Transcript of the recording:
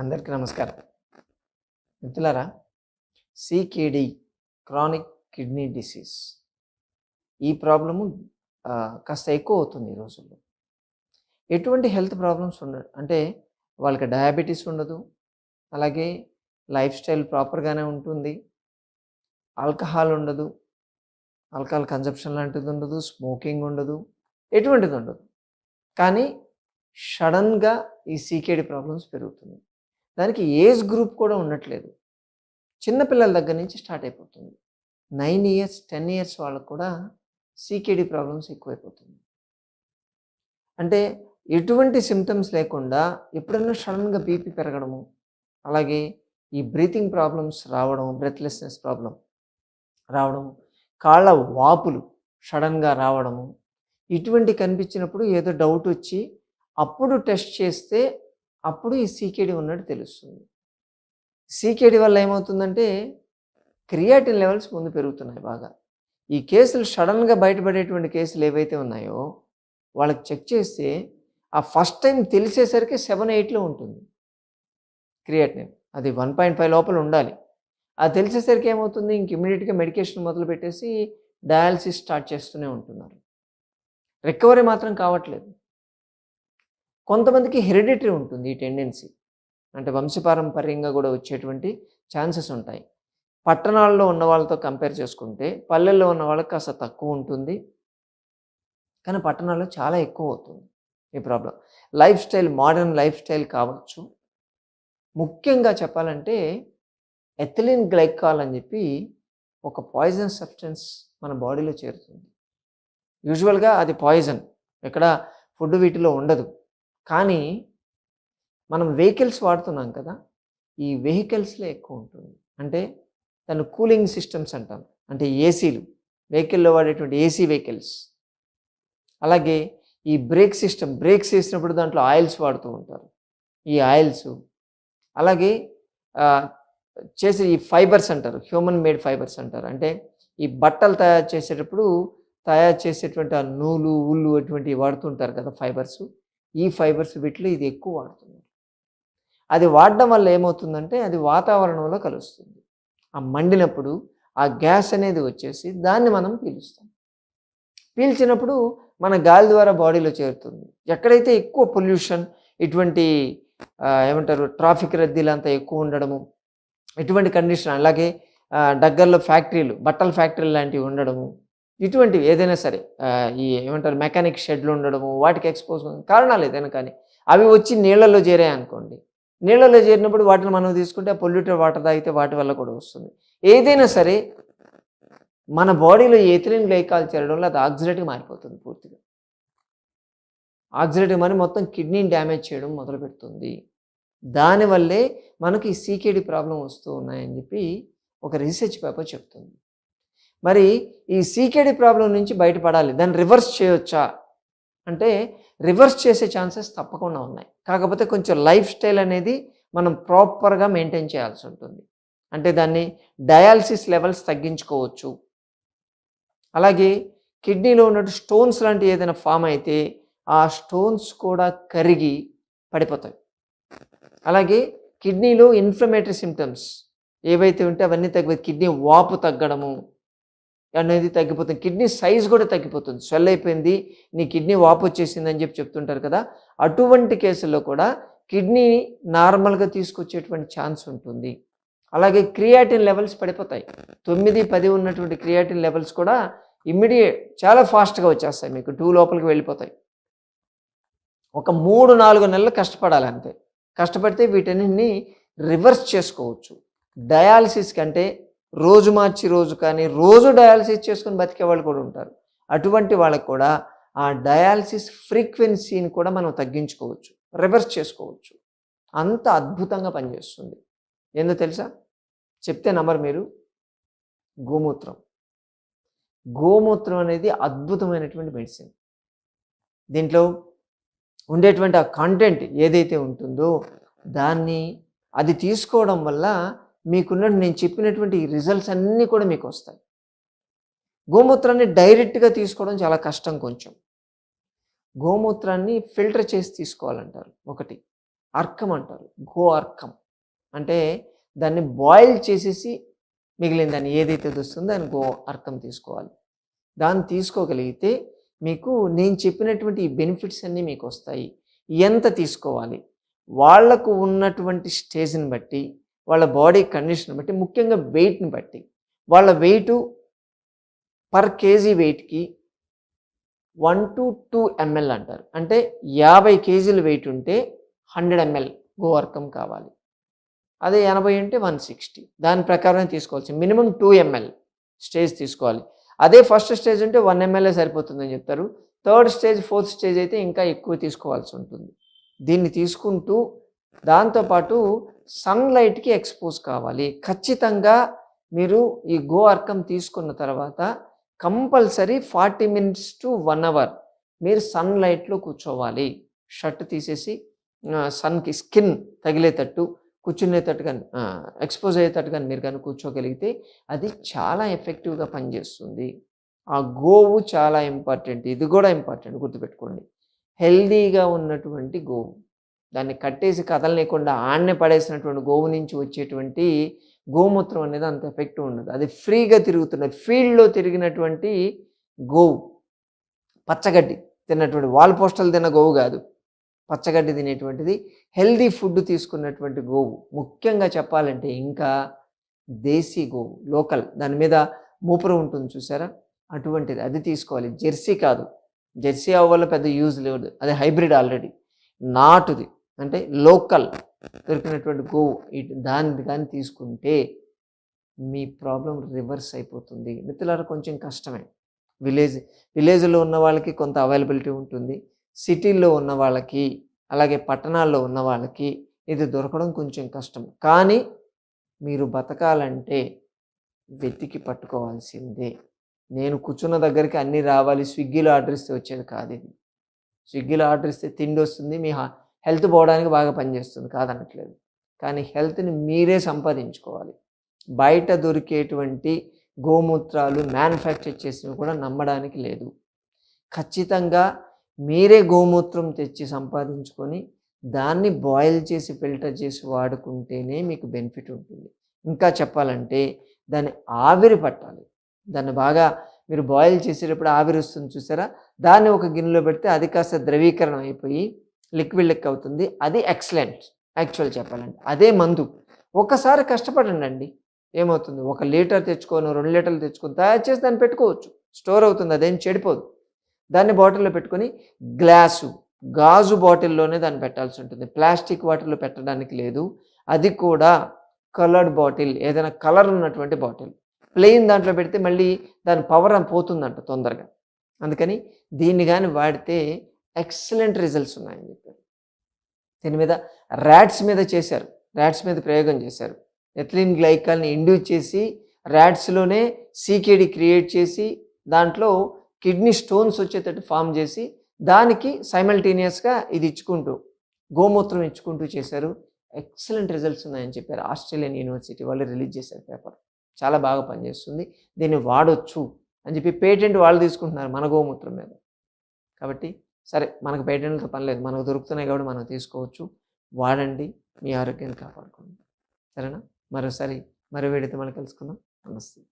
అందరికీ నమస్కారం. మిత్రులారా సికేడి క్రానిక్ కిడ్నీ డిసీజ్ ఈ ప్రాబ్లము కాస్త ఎక్కువ అవుతుంది ఈ రోజుల్లో. ఎటువంటి హెల్త్ ప్రాబ్లమ్స్ ఉండదు అంటే వాళ్ళకి డయాబెటీస్ ఉండదు అలాగే లైఫ్ స్టైల్ ప్రాపర్గానే ఉంటుంది ఆల్కహాల్ ఉండదు ఆల్కహాల్ కన్జప్షన్ లాంటిది ఉండదు స్మోకింగ్ ఉండదు ఎటువంటిది ఉండదు. కానీ సడన్గా ఈ సీకేడి ప్రాబ్లమ్స్ పెరుగుతుంది దానికి ఏజ్ గ్రూప్ కూడా ఉండట్లేదు. చిన్నపిల్లల దగ్గర నుంచి స్టార్ట్ అయిపోతుంది. నైన్ ఇయర్స్ టెన్ ఇయర్స్ వాళ్ళకు కూడా సీకేడీ ప్రాబ్లమ్స్ ఎక్కువైపోతుంది. అంటే ఎటువంటి సిమ్టమ్స్ లేకుండా ఎప్పుడైనా సడన్గా బీపీ పెరగడము అలాగే ఈ బ్రీతింగ్ ప్రాబ్లమ్స్ రావడం బ్రెత్లెస్నెస్ ప్రాబ్లం రావడం కాళ్ళ వాపులు సడన్గా రావడము ఇటువంటి కనిపించినప్పుడు ఏదో డౌట్ వచ్చి అప్పుడు టెస్ట్ చేస్తే అప్పుడు ఈ సీకేడి ఉన్నట్టు తెలుస్తుంది. సీకేడి వల్ల ఏమవుతుందంటే క్రియాటిన్ లెవెల్స్ ముందు పెరుగుతున్నాయి బాగా. ఈ కేసులు సడన్గా బయటపడేటువంటి కేసులు ఏవైతే ఉన్నాయో వాళ్ళకి చెక్ చేస్తే ఆ ఫస్ట్ టైం తెలిసేసరికి సెవెన్ ఎయిట్లో ఉంటుంది. క్రియాటిన్ అది వన్ పాయింట్ ఫైవ్ లోపల ఉండాలి. అది తెలిసేసరికి ఏమవుతుంది? ఇంక ఇమీడియట్గా మెడికేషన్ మొదలు పెట్టేసి డయాలసిస్ స్టార్ట్ చేస్తూనే ఉంటున్నారు. రికవరీ మాత్రం కావట్లేదు. కొంతమందికి హెరిడిటరీ ఉంటుంది ఈ టెండెన్సీ. అంటే వంశపారంపర్యంగా కూడా వచ్చేటువంటి ఛాన్సెస్ ఉంటాయి. పట్టణాల్లో ఉన్న వాళ్ళతో కంపేర్ చేసుకుంటే పల్లెల్లో ఉన్న వాళ్ళకి కాస్త తక్కువ ఉంటుంది. కానీ పట్టణాల్లో చాలా ఎక్కువ అవుతుంది ఈ problem. Life style modern life style కావచ్చు. ముఖ్యంగా చెప్పాలంటే ఎథిలిన్ గ్లైకాల్ అని చెప్పి ఒక పాయిజన్ సబ్స్టెన్స్ మన బాడీలో చేరుతుంది. యూజువల్గా అది పాయిజన్. ఎక్కడ ఫుడ్ వీటిలో ఉండదు. కానీ మనం వెహికల్స్ వాడుతున్నాం కదా ఈ వెహికల్స్లో ఎక్కువ ఉంటుంది. అంటే దాన్ని కూలింగ్ సిస్టమ్స్ అంటాం. అంటే ఏసీలు వెహికల్లో వాడేటువంటి ఏసీ వెహికల్స్. అలాగే ఈ బ్రేక్ సిస్టమ్ బ్రేక్స్ వేసినప్పుడు దాంట్లో ఆయిల్స్ వాడుతూ ఉంటారు. ఈ ఆయిల్స్. అలాగే చేసే ఈ ఫైబర్స్ అంటారు. హ్యూమన్ మేడ్ ఫైబర్స్ అంటారు. అంటే ఈ బట్టలు తయారు చేసేటప్పుడు తయారు చేసేటువంటి ఆ నూలు ఉల్లు అటువంటివి వాడుతుంటారు కదా ఫైబర్స్. ఈ ఫైబర్స్ వీటిలో ఇది ఎక్కువ వాడుతున్నారు. అది వాడడం వల్ల ఏమవుతుందంటే అది వాతావరణంలో కలుస్తుంది. ఆ మండినప్పుడు ఆ గ్యాస్ అనేది వచ్చేసి దాన్ని మనం పీలుస్తాం. పీల్చినప్పుడు మన గాలి ద్వారా బాడీలో చేరుతుంది. ఎక్కడైతే ఎక్కువ పొల్యూషన్ ఇటువంటి ఏమంటారు ట్రాఫిక్ రద్దీలు అంతా ఎక్కువ ఉండడము ఇటువంటి కండిషన్ అలాగే దగ్గరలో ఫ్యాక్టరీలు బట్టల ఫ్యాక్టరీలు లాంటివి ఉండడము ఇటువంటివి ఏదైనా సరే ఈ ఏమంటారు మెకానిక్ షెడ్లు ఉండడము వాటికి ఎక్స్పోజ్ కారణాలు ఏదైనా కానీ అవి వచ్చి నీళ్ళల్లో చేరాయి అనుకోండి. నీళ్ళలో చేరినప్పుడు వాటిని మనం తీసుకుంటే పొల్యూటెడ్ వాటర్ తాగితే వాటి వల్ల కూడా వస్తుంది. ఏదైనా సరే మన బాడీలో ఎథిలిన్ గ్లైకాల్ చేరడం వల్ల అది ఆక్సిడేట్గా మారిపోతుంది పూర్తిగా. ఆక్సిడేట్ మరి మొత్తం కిడ్నీని డ్యామేజ్ చేయడం మొదలు పెడుతుంది దానివల్లే మనకి ఈ సీకేడి ప్రాబ్లం వస్తూ ఉన్నాయని చెప్పి ఒక రీసెర్చ్ పేపర్ చెప్తుంది. మరి ఈ సీకేడి ప్రాబ్లం నుంచి బయటపడాలి. దాన్ని రివర్స్ చేయొచ్చా? అంటే రివర్స్ చేసే ఛాన్సెస్ తప్పకుండా ఉన్నాయి. కాకపోతే కొంచెం లైఫ్ స్టైల్ అనేది మనం ప్రాపర్గా మెయింటైన్ చేయాల్సి ఉంటుంది. అంటే దాన్ని డయాలసిస్ లెవెల్స్ తగ్గించుకోవచ్చు. అలాగే కిడ్నీలో ఉన్నట్టు స్టోన్స్ లాంటివి ఏదైనా ఫామ్ అయితే ఆ స్టోన్స్ కూడా కరిగి పడిపోతాయి. అలాగే కిడ్నీలో ఇన్ఫ్లమేటరీ సిమ్టమ్స్ ఏవైతే ఉంటే అవన్నీ తగ్గి కిడ్నీ వాపు తగ్గడము అనేది తగ్గిపోతుంది. కిడ్నీ సైజ్ కూడా తగ్గిపోతుంది. స్వెల్ అయిపోయింది నీ కిడ్నీ వాపు వచ్చేసింది అని చెప్పి చెప్తుంటారు కదా అటువంటి కేసుల్లో కూడా కిడ్నీ నార్మల్గా తీసుకొచ్చేటువంటి ఛాన్స్ ఉంటుంది. అలాగే క్రియాటిన్ లెవెల్స్ పడిపోతాయి. తొమ్మిది పది ఉన్నటువంటి క్రియాటిన్ లెవెల్స్ కూడా ఇమ్మీడియట్ చాలా ఫాస్ట్గా వచ్చేస్తాయి మీకు. టూ లోపలికి వెళ్ళిపోతాయి. ఒక మూడు నాలుగు నెలలు కష్టపడాలి అంతే. కష్టపడితే వీటన్నిటిని రివర్స్ చేసుకోవచ్చు. డయాలసిస్ కంటే రోజు మార్చి రోజు కానీ రోజు డయాలసిస్ చేసుకొని బతికే వాళ్ళు కూడా ఉంటారు. అటువంటి వాళ్ళకు కూడా ఆ డయాలసిస్ ఫ్రీక్వెన్సీని కూడా మనం తగ్గించుకోవచ్చు. రివర్స్ చేసుకోవచ్చు. అంత అద్భుతంగా పనిచేస్తుంది. ఏందో తెలుసా? చెప్తే నంబర్ మీరు. గోమూత్రం. గోమూత్రం అనేది అద్భుతమైనటువంటి మెడిసిన్. దీంట్లో ఉండేటువంటి ఆ కంటెంట్ ఏదైతే ఉంటుందో దాన్ని అది తీసుకోవడం వల్ల మీకున్న నేను చెప్పినటువంటి రిజల్ట్స్ అన్నీ కూడా మీకు వస్తాయి. గోమూత్రాన్ని డైరెక్ట్గా తీసుకోవడం చాలా కష్టం కొంచెం. గోమూత్రాన్ని ఫిల్టర్ చేసి తీసుకోవాలంటారు. ఒకటి. అర్కం అంటారు. గో అర్కం. అంటే దాన్ని బాయిల్ చేసేసి మిగిలిన దాన్ని ఏదైతే వస్తుందో దాన్ని గో అర్కం తీసుకోవాలి. దాన్ని తీసుకోగలిగితే మీకు నేను చెప్పినటువంటి ఈ బెనిఫిట్స్ అన్నీ మీకు వస్తాయి. ఎంత తీసుకోవాలి? వాళ్ళకు ఉన్నటువంటి స్టేజ్ని బట్టి వాళ్ళ బాడీ కండిషన్ బట్టి ముఖ్యంగా వెయిట్ని బట్టి. వాళ్ళ వెయిట్ పర్ కేజీ వెయిట్కి వన్ టు టూ ఎంఎల్ అంటారు. అంటే యాభై కేజీలు వెయిట్ ఉంటే హండ్రెడ్ ఎంఎల్ గోవర్కం కావాలి. అదే ఎనభై ఉంటే వన్ సిక్స్టీ. దాని ప్రకారం తీసుకోవాల్సి మినిమం టూ ఎంఎల్ స్టేజ్ తీసుకోవాలి. అదే ఫస్ట్ స్టేజ్ ఉంటే వన్ ఎంఎల్ఏ సరిపోతుందని చెప్తారు. థర్డ్ స్టేజ్ ఫోర్త్ స్టేజ్ అయితే ఇంకా ఎక్కువ తీసుకోవాల్సి ఉంటుంది. దీన్ని తీసుకుంటూ దాంతోపాటు సన్లైట్కి ఎక్స్పోజ్ కావాలి. ఖచ్చితంగా మీరు ఈ గో అర్కం తీసుకున్న తర్వాత compulsory forty minutes to one hour మీరు సన్లైట్లో కూర్చోవాలి. షర్ట్ తీసేసి సన్కి స్కిన్ తగిలేటట్టు కూర్చునేటట్టు కానీ ఎక్స్పోజ్ అయ్యేటట్టు కానీ మీరు కానీ కూర్చోగలిగితే అది చాలా ఎఫెక్టివ్గా పనిచేస్తుంది. ఆ గోవు చాలా ఇంపార్టెంట్. ఇది కూడా ఇంపార్టెంట్ గుర్తుపెట్టుకోండి. హెల్దీగా ఉన్నటువంటి గోవు. దాన్ని కట్టేసి కదలలేకుండా ఆడనే పడేసినటువంటి గోవు నుంచి వచ్చేటువంటి గోమూత్రం అనేది అంత ఎఫెక్టివ్ ఉండదు. అది ఫ్రీగా తిరుగుతున్నది ఫీల్డ్లో తిరిగినటువంటి గోవు. పచ్చగడ్డి తిన్నటువంటి వాల్ పోస్టల్ తిన్న గోవు కాదు. పచ్చగడ్డి తినేటువంటిది హెల్దీ ఫుడ్ తీసుకున్నటువంటి గోవు. ముఖ్యంగా చెప్పాలంటే ఇంకా దేశీ గోవు లోకల్ దాని మీద మూపురం ఉంటుంది చూసారా? అటువంటిది. అది తీసుకోవాలి. జెర్సీ కాదు. జెర్సీ ఆవు వల్ల పెద్ద యూజ్ లేదు. అది హైబ్రిడ్ ఆల్రెడీ నాటుది. అంటే లోకల్ దొరికినటువంటి గోవు ఇటు దాన్ని కానీ తీసుకుంటే మీ ప్రాబ్లం రివర్స్ అయిపోతుంది. మిత్రులారా కొంచెం కష్టమే. విలేజ్ విలేజ్లో ఉన్న వాళ్ళకి కొంత అవైలబిలిటీ ఉంటుంది. సిటీల్లో ఉన్న వాళ్ళకి అలాగే పట్టణాల్లో ఉన్న వాళ్ళకి ఇది దొరకడం కొంచెం కష్టం. కానీ మీరు బతకాలంటే వెతికి పట్టుకోవాల్సిందే. నేను కూర్చున్న దగ్గరికి అన్నీ రావాలి. స్విగ్గీలో ఆర్డర్ ఇస్తే వచ్చేది కాదు ఇది. స్విగ్గీలో ఆర్డర్ ఇస్తే తిండి వస్తుంది. మీ హెల్త్ పోవడానికి బాగా పనిచేస్తుంది కాదనట్లేదు. కానీ హెల్త్ని మీరే సంపాదించుకోవాలి. బయట దొరికేటువంటి గోమూత్రాలు మ్యానుఫ్యాక్చర్ చేసినవి కూడా నమ్మడానికి లేదు. ఖచ్చితంగా మీరే గోమూత్రం తెచ్చి సంపాదించుకొని దాన్ని బాయిల్ చేసి ఫిల్టర్ చేసి వాడుకుంటేనే మీకు బెనిఫిట్ ఉంటుంది. ఇంకా చెప్పాలంటే దాన్ని ఆవిరి పట్టాలి. దాన్ని బాగా మీరు బాయిల్ చేసేటప్పుడు ఆవిరి వస్తుంది చూసారా? దాన్ని ఒక గిన్నెలో పెడితే అది కాస్త ద్రవీకరణం అయిపోయి లిక్విడ్ లెక్క అవుతుంది. అది ఎక్సలెంట్. యాక్చువల్ చెప్పాలంటే అదే మందు. ఒకసారి కష్టపడండి అండి ఏమవుతుంది? ఒక లీటర్ తెచ్చుకొని రెండు లీటర్లు తెచ్చుకొని తయారు చేసి దాన్ని పెట్టుకోవచ్చు. స్టోర్ అవుతుంది. అదేం చెడిపోదు. దాన్ని బాటిల్లో పెట్టుకొని గ్లాసు గాజు బాటిల్లోనే దాన్ని పెట్టాల్సి ఉంటుంది. ప్లాస్టిక్ వాటిల్లో పెట్టడానికి లేదు. అది కూడా కలర్డ్ బాటిల్ ఏదైనా కలర్ ఉన్నటువంటి బాటిల్. ప్లెయిన్ దాంట్లో పెడితే మళ్ళీ దాని పవర్ అని పోతుందంట తొందరగా. అందుకని దీన్ని కానీ వాడితే ఎక్సలెంట్ రిజల్ట్స్ ఉన్నాయని చెప్పారు. దీని మీద ర్యాట్స్ మీద చేశారు. ర్యాట్స్ మీద ప్రయోగం చేశారు. ఎథ్లిన్ గ్లైకాల్ని ఇండ్యూస్ చేసి ర్యాట్స్లోనే సీకేడి క్రియేట్ చేసి దాంట్లో కిడ్నీ స్టోన్స్ వచ్చేటట్టు ఫామ్ చేసి దానికి సైమల్టేనియస్గా ఇది ఇచ్చుకుంటూ గోమూత్రం ఇచ్చుకుంటూ చేశారు. ఎక్సలెంట్ రిజల్ట్స్ ఉన్నాయని చెప్పారు ఆస్ట్రేలియన్ యూనివర్సిటీ వాళ్ళు రిలీజ్ చేశారు పేపర్. చాలా బాగా పనిచేస్తుంది. దీన్ని వాడొచ్చు అని చెప్పి పేటెంట్ వాళ్ళు తీసుకుంటున్నారు మన గోమూత్రం మీద. కాబట్టి సరే మనకు పేటెంట్లతో పని లేదు. మనకు దొరుకుతున్నాయి కాబట్టి మనం తీసుకోవచ్చు. వాడండి మీ ఆరోగ్యాన్ని కాపాడుకోండి. సరేనా? మరోసారి మరో వేడితే మనం కలుసుకుందాం. నమస్తే.